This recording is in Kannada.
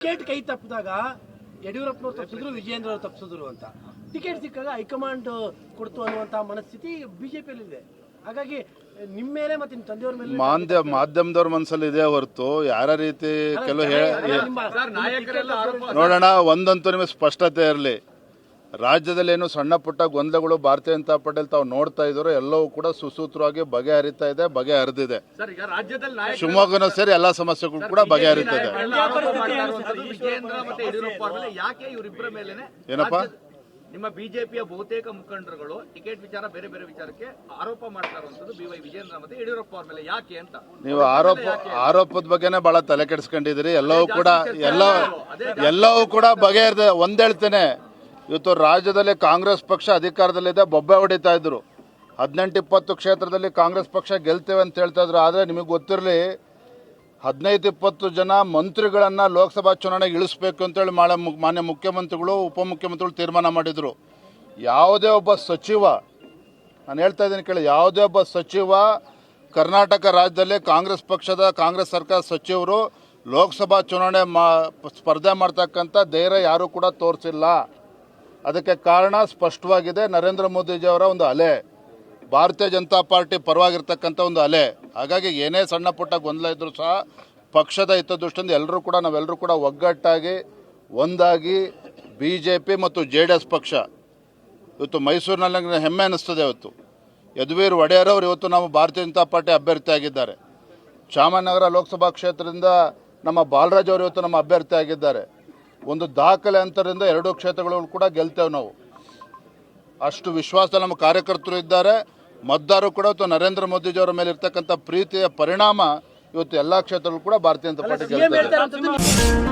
ಟಿಕೆಟ್ ಕೈ ತಪ್ಪಿದಾಗ ಯಡಿಯೂರಪ್ಪನವ್ರು ತಪ್ಪಿಸಿದ್ರು ವಿಜಯೇಂದ್ರ ಅವರು ತಪ್ಪಿಸಿದ್ರು ಅಂತ. ಟಿಕೆಟ್ ಸಿಕ್ಕಾಗ ಹೈಕಮಾಂಡ್ ಕೊಡ್ತು ಅನ್ನುವಂತ ಮನಸ್ಥಿತಿ ಬಿಜೆಪಿಯಲ್ಲಿ ಇದೆ. ಹಾಗಾಗಿ ನಿಮ್ಮ ಮೇಲೆ ಮತ್ತೆ ನಿಮ್ಮ ತಂದೆಯವ್ರ ಮೇಲೆ ಮಾಧ್ಯ ಮಾಧ್ಯಮದವ್ರ ಮನಸ್ಸಲ್ಲಿ ಇದೆ ಹೊರತು ಯಾರ ರೀತಿ ಕೆಲವು ಹೇ ನೋಡೋಣ ಒಂದಂತೂ ನಿಮಗೆ ಸ್ಪಷ್ಟತೆ ಇರಲಿ. ರಾಜ್ಯದಲ್ಲಿ ಏನು ಸಣ್ಣ ಪುಟ್ಟ ಗೊಂದಲಗಳು ಭಾರತೀಯ ಜನತಾ ಪಟೇಲ್ ತಾವು ನೋಡ್ತಾ ಇದ್ರು ಎಲ್ಲವೂ ಕೂಡ ಸುಸೂತ್ರವಾಗಿ ಬಗೆಹರಿತಾ ಇದೆ ಬಗೆಹರಿದಿದೆ. ಶಿವಮೊಗ್ಗನೂ ಸೇರಿ ಎಲ್ಲಾ ಸಮಸ್ಯೆಗಳು ಕೂಡ ಬಗೆಹರಿತಾ ಇದೆ. ಆರೋಪ ಮಾಡ್ತಾ ಇರುವಂತದ್ದು ಮತ್ತೆ ಯಡಿಯೂರಪ್ಪ ಅವ್ರ ಯಾಕೆ ಇವರಿಬ್ಬರ ಮೇಲೆನೆ ಏನಪ್ಪ? ನಿಮ್ಮ ಬಿಜೆಪಿಯ ಬಹುತೇಕ ಮುಖಂಡರುಗಳು ಟಿಕೆಟ್ ವಿಚಾರ ಬೇರೆ ಬೇರೆ ವಿಚಾರಕ್ಕೆ ಆರೋಪ ಮಾಡ್ತಾ ಇರುವಂತದ್ದು ಬಿ ವೈ ವಿಜಯೇಂದ್ರ ಮತ್ತೆ ಯಡಿಯೂರಪ್ಪ ಅವ್ರ ಮೇಲೆ. ಯಾಕೆ ಅಂತ? ನೀವು ಆರೋಪ ಆರೋಪದ ಬಗ್ಗೆನೇ ಬಹಳ ತಲೆ ಕೆಡಿಸ್ಕೊಂಡಿದ್ದೀರಿ. ಎಲ್ಲವೂ ಕೂಡ ಎಲ್ಲ ಎಲ್ಲವೂ ಕೂಡ ಬಗೆಹರಿದ ಒಂದ್ ಹೇಳ್ತೇನೆ ಇವತ್ತು ರಾಜ್ಯದಲ್ಲಿ ಕಾಂಗ್ರೆಸ್ ಪಕ್ಷ ಅಧಿಕಾರದಲ್ಲಿದೆ, ಬೊಬ್ಬೆ ಹೊಡಿತಾ ಇದ್ರು. ಹದಿನೆಂಟು ಇಪ್ಪತ್ತು ಕ್ಷೇತ್ರದಲ್ಲಿ ಕಾಂಗ್ರೆಸ್ ಪಕ್ಷ ಗೆಲ್ತೇವೆ ಅಂತ ಹೇಳ್ತಾ ಇದ್ರು. ಆದರೆ ನಿಮಗೆ ಗೊತ್ತಿರಲಿ, ಹದಿನೈದು ಇಪ್ಪತ್ತು ಜನ ಮಂತ್ರಿಗಳನ್ನು ಲೋಕಸಭಾ ಚುನಾವಣೆಗೆ ಇಳಿಸ್ಬೇಕು ಅಂತೇಳಿ ಮಾಡ ಮಾನ್ಯ ಮುಖ್ಯಮಂತ್ರಿಗಳು, ಉಪಮುಖ್ಯಮಂತ್ರಿಗಳು ತೀರ್ಮಾನ ಮಾಡಿದರು. ಯಾವುದೇ ಒಬ್ಬ ಸಚಿವ, ನಾನು ಹೇಳ್ತಾ ಇದ್ದೀನಿ ಕೇಳಿ, ಯಾವುದೇ ಒಬ್ಬ ಸಚಿವ ಕರ್ನಾಟಕ ರಾಜ್ಯದಲ್ಲಿ ಕಾಂಗ್ರೆಸ್ ಪಕ್ಷದ, ಕಾಂಗ್ರೆಸ್ ಸರ್ಕಾರ ಸಚಿವರು ಲೋಕಸಭಾ ಚುನಾವಣೆ ಮಾ, ಸ್ಪರ್ಧೆ ಮಾಡ್ತಕ್ಕಂಥ ಧೈರ್ಯ ಯಾರೂ ಕೂಡ ತೋರಿಸಿಲ್ಲ. ಅದಕ್ಕೆ ಕಾರಣ ಸ್ಪಷ್ಟವಾಗಿದೆ. ನರೇಂದ್ರ ಮೋದಿಜಿಯವರ ಒಂದು ಅಲೆ. ಭಾರತೀಯ ಜನತಾ ಪಾರ್ಟಿ ಪರವಾಗಿರ್ತಕ್ಕಂಥ ಒಂದು ಅಲೆ. ಹಾಗಾಗಿ ಏನೇ ಸಣ್ಣ ಪುಟ್ಟ ಗೊಂದಲ ಇದ್ದರೂ ಸಹ ಪಕ್ಷದ ಹಿತದೃಷ್ಟಿಯಿಂದ ಎಲ್ಲರೂ ಕೂಡ, ನಾವೆಲ್ಲರೂ ಕೂಡ ಒಗ್ಗಟ್ಟಾಗಿ, ಒಂದಾಗಿ ಬಿ ಜೆ ಪಿ ಮತ್ತು ಜೆ ಡಿ ಎಸ್ ಪಕ್ಷ ಇವತ್ತು ಮೈಸೂರಿನಲ್ಲಿ ನನಗೆ ಹೆಮ್ಮೆ ಅನ್ನಿಸ್ತದೆ ಇವತ್ತು ಯದುವೀರ್ ಒಡೆಯರ್ ಅವರು ಇವತ್ತು ನಾವು ಭಾರತೀಯ ಜನತಾ ಪಾರ್ಟಿ ಅಭ್ಯರ್ಥಿ ಆಗಿದ್ದಾರೆ. ಚಾಮನಗರ ಲೋಕಸಭಾ ಕ್ಷೇತ್ರದಿಂದ ನಮ್ಮ ಬಾಲರಾಜ್ ಅವರು ಇವತ್ತು ನಮ್ಮ ಅಭ್ಯರ್ಥಿ ಆಗಿದ್ದಾರೆ. ಒಂದು ದಾಖಲೆ ಅಂತರಿಂದ ಎರಡೂ ಕ್ಷೇತ್ರಗಳು ಕೂಡ ಗೆಲ್ತೇವೆ ನಾವು. ಅಷ್ಟು ವಿಶ್ವಾಸ ನಮ್ಮ ಕಾರ್ಯಕರ್ತರು ಇದ್ದಾರೆ. ಮತದಾರರು ಕೂಡ ಇವತ್ತು ನರೇಂದ್ರ ಮೋದಿಜಿಯವರ ಮೇಲೆ ಇರ್ತಕ್ಕಂಥ ಪ್ರೀತಿಯ ಪರಿಣಾಮ ಇವತ್ತು ಎಲ್ಲ ಕ್ಷೇತ್ರಗಳು ಕೂಡ ಭಾರತೀಯ ಜನತಾ ಪಾರ್ಟಿ ಇರೋಂಥದ್ದು